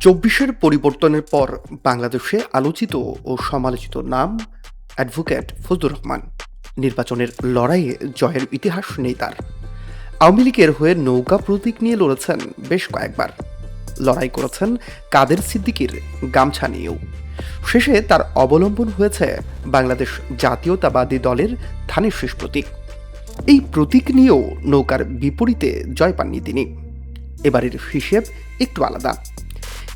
চব্বিশের পরিবর্তনের পর বাংলাদেশে আলোচিত ও সমালোচিত নাম অ্যাডভোকেট ফজলুর রহমান। নির্বাচনের লড়াইয়ে জয়ের ইতিহাস নেই তার। আওয়ামী লীগের হয়ে নৌকা প্রতীক নিয়ে লড়েছেন বেশ কয়েকবার। লড়াই করেছেন কাদের সিদ্দিকির গামছা নিয়েও। শেষে তার অবলম্বন হয়েছে বাংলাদেশ জাতীয়তাবাদী দলের ধানের শেষ প্রতীক। এই প্রতীক নিয়েও নৌকার বিপরীতে জয় পাননি তিনি। এবারের হিসেব একটু আলাদা।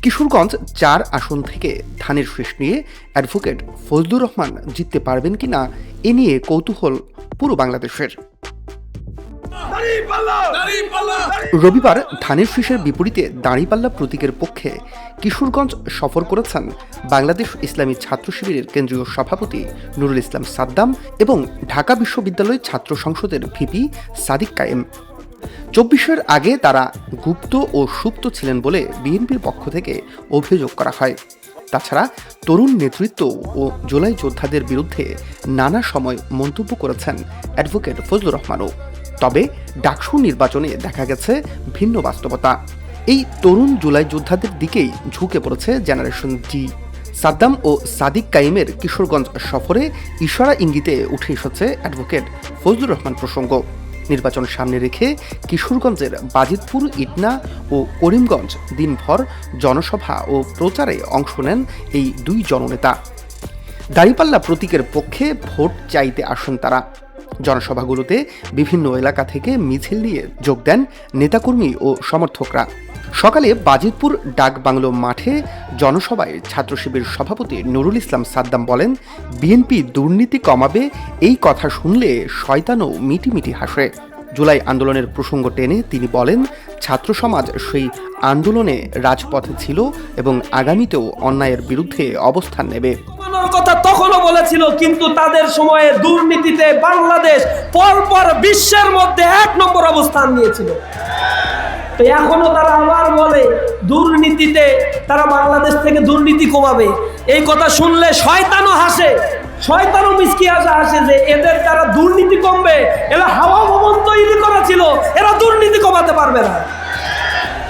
কিশোরগঞ্জ চার আসন থেকে ধানের শেষ নিয়ে অ্যাডভোকেট ফজলুর রহমান জিততে পারবেন কিনা এ নিয়ে কৌতূহল পুরো বাংলাদেশের। রবিবার ধানের শীষের বিপরীতে দাঁড়িপাল্লা প্রতীকের পক্ষে কিশোরগঞ্জ সফর করেছেন বাংলাদেশ ইসলামী ছাত্র শিবিরের কেন্দ্রীয় সভাপতি নুরুল ইসলাম সাদ্দাম এবং ঢাকা বিশ্ববিদ্যালয় ছাত্র সংসদের ভিপি সাদিক কায়েম। চব্বিশের আগে তারা গুপ্ত ও সুপ্ত ছিলেন বলে বিএনপির পক্ষ থেকে অভিযোগ করা হয়। তাছাড়া তরুণ নেতৃত্ব ও জুলাই যোদ্ধাদের বিরুদ্ধে নানা সময় মন্তব্য করেছেন অ্যাডভোকেট ফজলুর রহমানও। তবে ডাকসু নির্বাচনে দেখা গেছে ভিন্ন বাস্তবতা। এই তরুণ জুলাই যোদ্ধাদের দিকেই ঝুঁকে পড়েছে জেনারেশন জি। সাদ্দাম ও সাদিক কাইমের কিশোরগঞ্জ সফরে ইশারা ইঙ্গিতে উঠে এসেছে অ্যাডভোকেট ফজলুর রহমান প্রসঙ্গ। নির্বাচন সামনে রেখে কিশোরগঞ্জের বাজিতপুর, ইটনা ও করিমগঞ্জ দিনভর জনসভা ও প্রচারে অংশ নেন এই দুই জননেতা। দাঁড়িপাল্লা প্রতীকের পক্ষে ভোট চাইতে আসেন তারা। জনসভাগুলোতে বিভিন্ন এলাকা থেকে মিছিল নিয়ে যোগ দেন নেতাকর্মী ও সমর্থকরা। সকালে বাজিতপুর ডাক বাংলো মাঠে জনসভায় ছাত্র শিবির সভাপতি নুরুল ইসলাম সাদ্দাম বলেন, বিএনপি দুর্নীতি কমাবে, এই কথা শুনলে শয়তানও মিটিমিটি হাসে। জুলাই আন্দোলনের প্রসঙ্গ টেনে তিনি বলেন, ছাত্র সমাজ সেই আন্দোলনে রাজপথে ছিল এবং আগামীতেও অন্যায়ের বিরুদ্ধে অবস্থান নেবে। কমানোর কথা তখনও বলেছিল, কিন্তু তাদের সময়ে দুর্নীতিতে বাংলাদেশ পরপর বিশ্বের মধ্যে এক নম্বর অবস্থান নিয়েছিল। তো এখনও তারা আবার বলে, দুর্নীতিতে তারা বাংলাদেশ থেকে দুর্নীতি কমাবে। এই কথা শুনলে শয়তানও হাসে, শয়তানও মিসকি হাসে হাসে যে এদের দ্বারা দুর্নীতি কমবে, এরা হাওয়া ভবন তৈরি করা ছিল এরা দুর্নীতি কমাতে পারবে না।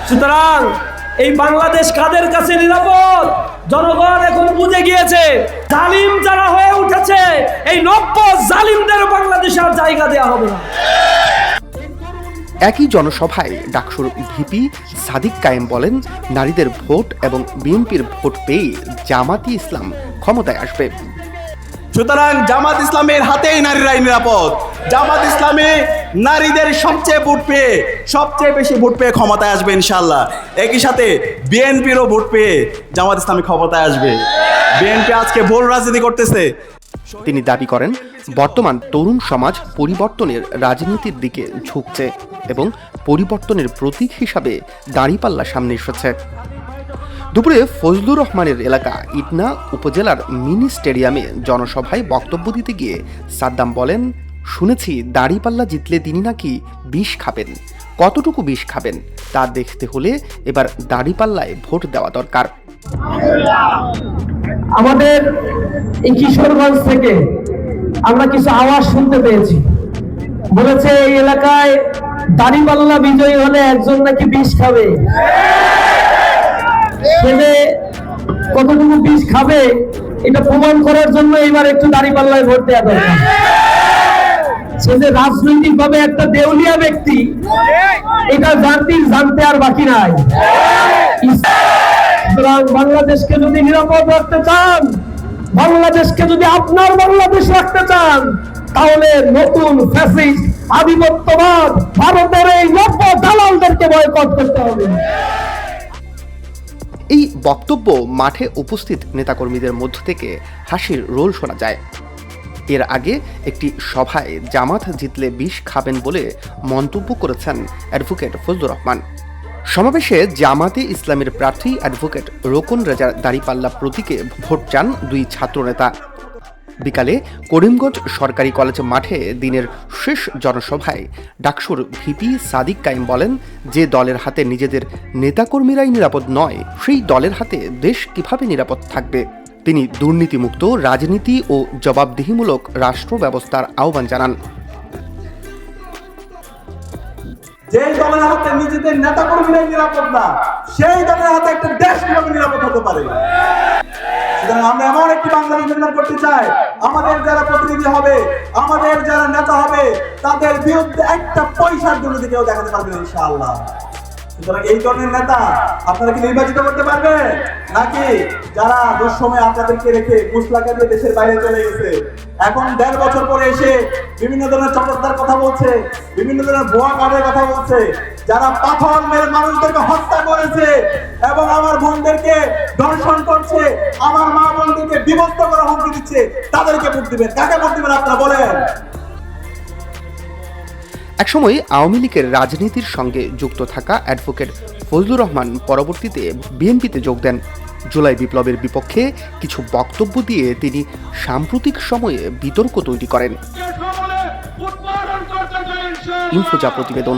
সুতরাং এই বাংলাদেশ কাদের কাছে নিরাপদ? জনগণ এখন বুঝে গিয়েছে জালিম যারা হয়ে উঠেছে এই নব্য জালিমদের বাংলাদেশে আর জায়গা দেওয়া হবে না। একই জনসভায় ডাকসুর ভিপি সাদিক কায়েম বলেন নারীদের ভোট এবং বিএনপির ভোট পেয়ে জামাতি ইসলাম ক্ষমতায় আসবে। সুতরাং জামাত ইসলামের হাতেই নারীরাই নিরাপদ। জামাত ইসলামে নারীদের সবচেয়ে ভোট পেয়ে, সবচেয়ে বেশি ভোট পেয়ে ক্ষমতায় আসবে ইনশাল্লাহ একই সাথে বিএনপিরও ভোট পেয়ে জামাত ইসলামী ক্ষমতায় আসবে। বিএনপি আজকে ভোট রাজনীতি করতেছে। তিনি দাবি করেন, বর্তমান তরুণ সমাজ পরিবর্তনের রাজনীতির দিকে ঝুঁকছে এবং পরিবর্তনের প্রতীক হিসাবে দাঁড়িপাল্লা সামনে এসেছে। দুপুরে ফজলুর রহমানের এলাকা ইটনা উপজেলার মিনি স্টেডিয়ামে জনসভায় বক্তব্য দিতে গিয়ে সাদ্দাম বলেন শুনেছি দাঁড়িপাল্লা জিতলে তিনি নাকি বিষ খাবেন। কতটুকু বিষ খাবেন তা দেখতে হলে এবার দাঁড়িপাল্লায় ভোট দেওয়া দরকার। আমাদের এই কিশোরগঞ্জ থেকে আমরা কিছু আওয়াজ শুনতে পেয়েছি। বলেছে এই এলাকায় দাড়িপাল্লা বিজয়ী হলে একজন নাকি বিষ খাবে। খেলে কতটুকু বিষ খাবে, এটা প্রমাণ করার জন্য এবার একটু দাড়িপাল্লায় ভোট দেওয়া দরকার। সে যে রাজনৈতিক ভাবে একটা দেউলিয়া ব্যক্তি, এটা জাতির জানতে আর বাকি নাই। বাংলাদেশকে যদি নিরাপদ রাখতে চান, বাংলাদেশকে যদি আপনার বাংলাদেশ রাখতে চান, তাহলে নতুন ফ্যাসিস্ট আধিপত্যবাদ ভারতের এই নব্য দালালদেরকে বয়কট করতে হবে। এই বক্তব্য মাঠে উপস্থিত নেতাকর্মীদের মধ্য থেকে হাসির রোল শোনা যায়। এর আগে একটি সভায় জামাত জিতলে বিষ খাবেন বলে মন্তব্য করেছেন অ্যাডভোকেট ফজলুর রহমান। সমাবেশে জামাতে ইসলামের প্রার্থী অ্যাডভোকেট রোকন রেজার দাড়িপাল্লা প্রতীকে ভোট চান দুই ছাত্রনেতা। বিকালে করিমগঞ্জ সরকারি কলেজ মাঠে দিনের শেষ জনসভায় ডাকসুর ভিপি সাদিক কাইম বলেন, যে দলের হাতে নিজেদের নেতাকর্মীরাই নিরাপদ নয়, সেই দলের হাতে দেশ কীভাবে নিরাপদ থাকবে? তিনি দুর্নীতিমুক্ত, রাজনীতি ও জবাবদিহিমূলক রাষ্ট্র ব্যবস্থার আহ্বান জানান। যেই দলের হাতে নিজেদের নেতা নিরাপদ না, সেই দলের হাতে একটা দেশ কীভাবে নিরাপদ হতে পারে? সুতরাং আমরা এমন একটি নির্মাণ করতে চাই, আমাদের যারা প্রতিনিধি হবে, আমাদের যারা নেতা হবে, তাদের বিরুদ্ধে একটা পয়সার দুর্নীতি কেউ দেখাতে পারবে ইনশাআল্লাহ। সুতরাং এই ধরনের নেতা আপনারা কি নির্বাচিত করতে নাকি যারা আপনাদেরকে রেখে দেশের বাইরে চলে গেছে? এখন দেড় বছর পরে এসে বিভিন্ন ধরনের চটকদার কথা বলছে, বিভিন্ন ধরনের কথা বলছে, যারা পাথর মেরে মানুষদেরকে হত্যা করেছে এবং আমার বোনদেরকে দর্শন করছে, আমার মা বোনদেরকে বিভক্ত করা হুমকি দিচ্ছে, তাদেরকে ভোট দিবেন। কাকে দিবেন আপনারা বলেন? একসময় আওয়ামী লীগের রাজনীতির সঙ্গে যুক্ত থাকা অ্যাডভোকেট ফজলুর রহমান পরবর্তীতে বিএনপিতে যোগ দেন। জুলাই বিপ্লবের বিপক্ষে কিছু বক্তব্য দিয়ে তিনি সাম্প্রতিক সময়ে বিতর্ক তৈরি করেন। ইনফোজা প্রতিবেদন।